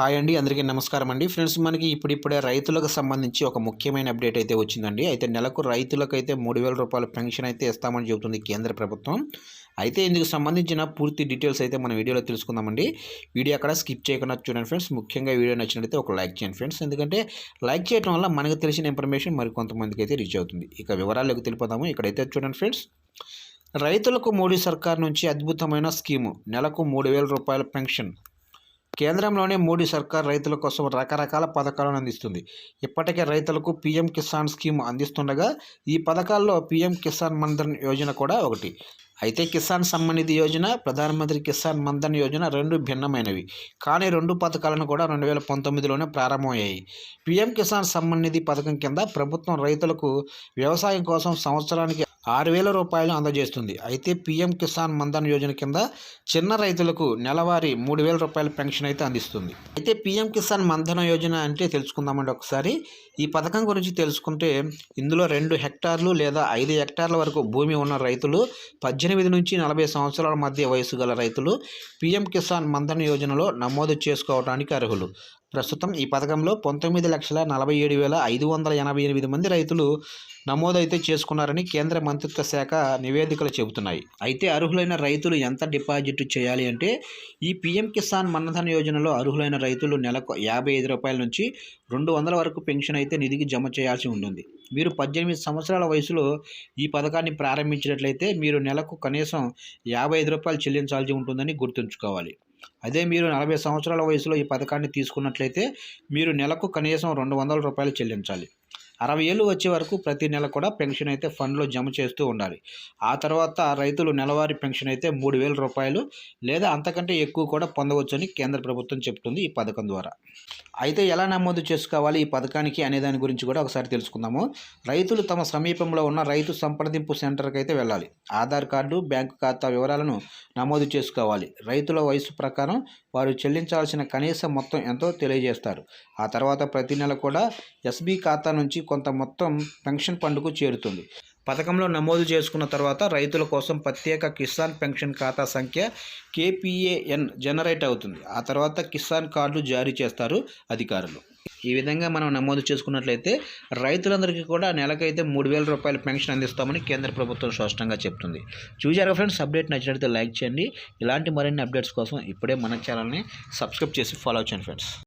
Hi అండి అందరికీ నమస్కారం అండి. ఫ్రెండ్స్ మనకి ఇప్పుడిప్పుడే రైతులకు సంబంధించి ఒక ముఖ్యమైన అప్డేట్ అయితే వచ్చిందండి. అయితే నెలకు రైతులకు అయితే మూడు వేల రూపాయల పెన్షన్ అయితే ఇస్తామని చెబుతుంది కేంద్ర ప్రభుత్వం. అయితే ఇందుకు సంబంధించిన పూర్తి డీటెయిల్స్ అయితే మన వీడియోలో తెలుసుకుందామండి. వీడియో అక్కడ స్కిప్ చేయకుండా చూడండి ఫ్రెండ్స్. ముఖ్యంగా వీడియో నచ్చినట్లయితే ఒక లైక్ చేయండి ఫ్రెండ్స్. ఎందుకంటే లైక్ చేయడం వల్ల మనకు తెలిసిన ఇన్ఫర్మేషన్ మరి కొంతమందికి అయితే రీచ్ అవుతుంది. ఇక వివరాలకు తెలిపోదాము. ఇక్కడైతే చూడండి ఫ్రెండ్స్. రైతులకు మోడీ సర్కార్ నుంచి అద్భుతమైన స్కీము. నెలకు మూడు వేల రూపాయల పెన్షన్. కేంద్రంలోనే మోడీ సర్కార్ రైతుల కోసం రకరకాల పథకాలను అందిస్తుంది. ఇప్పటికే రైతులకు పీఎం కిసాన్ స్కీమ్ అందిస్తుండగా ఈ పథకాల్లో పీఎం కిసాన్ మన్ధన్ యోజన కూడా ఒకటి. అయితే కిసాన్ సమ్మానిధి యోజన ప్రధానమంత్రి కిసాన్ మన్ధన్ యోజన రెండు భిన్నమైనవి. కానీ రెండు పథకాలను కూడా రెండు వేల పంతొమ్మిదిలోనే ప్రారంభమయ్యాయి. పీఎం కిసాన్ సమ్మాన్ పథకం కింద ప్రభుత్వం రైతులకు వ్యవసాయం కోసం సంవత్సరానికి ఆరు వేల రూపాయలు అందజేస్తుంది. అయితే పీఎం కిసాన్ మన్ధన్ యోజన కింద చిన్న రైతులకు నెలవారీ మూడు వేల రూపాయల పెన్షన్ అయితే అందిస్తుంది. అయితే పీఎం కిసాన్ మన్ధన యోజన అంటే తెలుసుకుందామండి ఒకసారి. ఈ పథకం గురించి తెలుసుకుంటే ఇందులో రెండు హెక్టార్లు లేదా ఐదు హెక్టార్ల వరకు భూమి ఉన్న రైతులు పద్దెనిమిది నుంచి నలభై సంవత్సరాల మధ్య వయసు గల రైతులు పీఎం కిసాన్ మన్ధన్ యోజనలో నమోదు చేసుకోవడానికి అర్హులు. ప్రస్తుతం ఈ పథకంలో పంతొమ్మిది లక్షల నలభై ఏడు వేల ఐదు వందల ఎనభై ఎనిమిది మంది రైతులు నమోదైతే చేసుకున్నారని కేంద్ర మంత్రిత్వ శాఖ నివేదికలు చెబుతున్నాయి. అయితే అర్హులైన రైతులు ఎంత డిపాజిట్ చేయాలి అంటే ఈ పీఎం కిసాన్ మన్ధన్ యోజనలో అర్హులైన రైతులు నెలకు యాభై ఐదు రూపాయల నుంచి రెండు వందల వరకు పెన్షన్ అయితే నిధికి జమ చేయాల్సి ఉంటుంది. మీరు పద్దెనిమిది సంవత్సరాల వయసులో ఈ పథకాన్ని ప్రారంభించినట్లయితే మీరు నెలకు కనీసం యాభై ఐదు రూపాయలు చెల్లించాల్సి ఉంటుందని గుర్తుంచుకోవాలి. అదే మీరు నలభై సంవత్సరాల వయసులో ఈ పథకాన్ని తీసుకున్నట్లయితే మీరు నెలకు కనీసం రెండు వందల రూపాయలు చెల్లించాలి. అరవై ఏళ్ళు వచ్చే వరకు ప్రతి నెల కూడా పెన్షన్ అయితే ఫండ్లో జమ చేస్తూ ఉండాలి. ఆ తర్వాత రైతులు నెలవారీ పెన్షన్ అయితే మూడు వేల రూపాయలు లేదా అంతకంటే ఎక్కువ కూడా పొందవచ్చని కేంద్ర ప్రభుత్వం చెప్తుంది ఈ పథకం ద్వారా. అయితే ఎలా నమోదు చేసుకోవాలి ఈ పథకానికి అనే దాని గురించి కూడా ఒకసారి తెలుసుకుందాము. రైతులు తమ సమీపంలో ఉన్న రైతు సంప్రదింపు సెంటర్కి అయితే వెళ్ళాలి. ఆధార్ కార్డు బ్యాంకు ఖాతా వివరాలను నమోదు చేసుకోవాలి. రైతుల వయసు ప్రకారం వారు చెల్లించాల్సిన కనీస మొత్తం ఎంతో తెలియజేస్తారు. ఆ తర్వాత ప్రతి నెల కూడా ఎస్బీ ఖాతా నుంచి కొంత మొత్తం పెన్షన్ ఫండ్కు చేరుతుంది. పథకంలో నమోదు చేసుకున్న తర్వాత రైతుల కోసం ప్రత్యేక కిసాన్ పెన్షన్ ఖాతా సంఖ్య కేపీఏఎన్ జనరేట్ అవుతుంది. ఆ తర్వాత కిసాన్ కార్డులు జారీ చేస్తారు అధికారులు. ఈ విధంగా మనం నమోదు చేసుకున్నట్లయితే రైతులందరికీ కూడా నెలకైతే మూడు వేల రూపాయల పెన్షన్ అందిస్తామని కేంద్ర ప్రభుత్వం స్పష్టంగా చెప్తుంది. చూసారా ఫ్రెండ్స్ అప్డేట్ నచ్చినట్లయితే లైక్ చేయండి. ఇలాంటి మరిన్ని అప్డేట్స్ కోసం ఇప్పుడే మన ఛానల్ని సబ్స్క్రైబ్ చేసి ఫాలో చేయండి ఫ్రెండ్స్.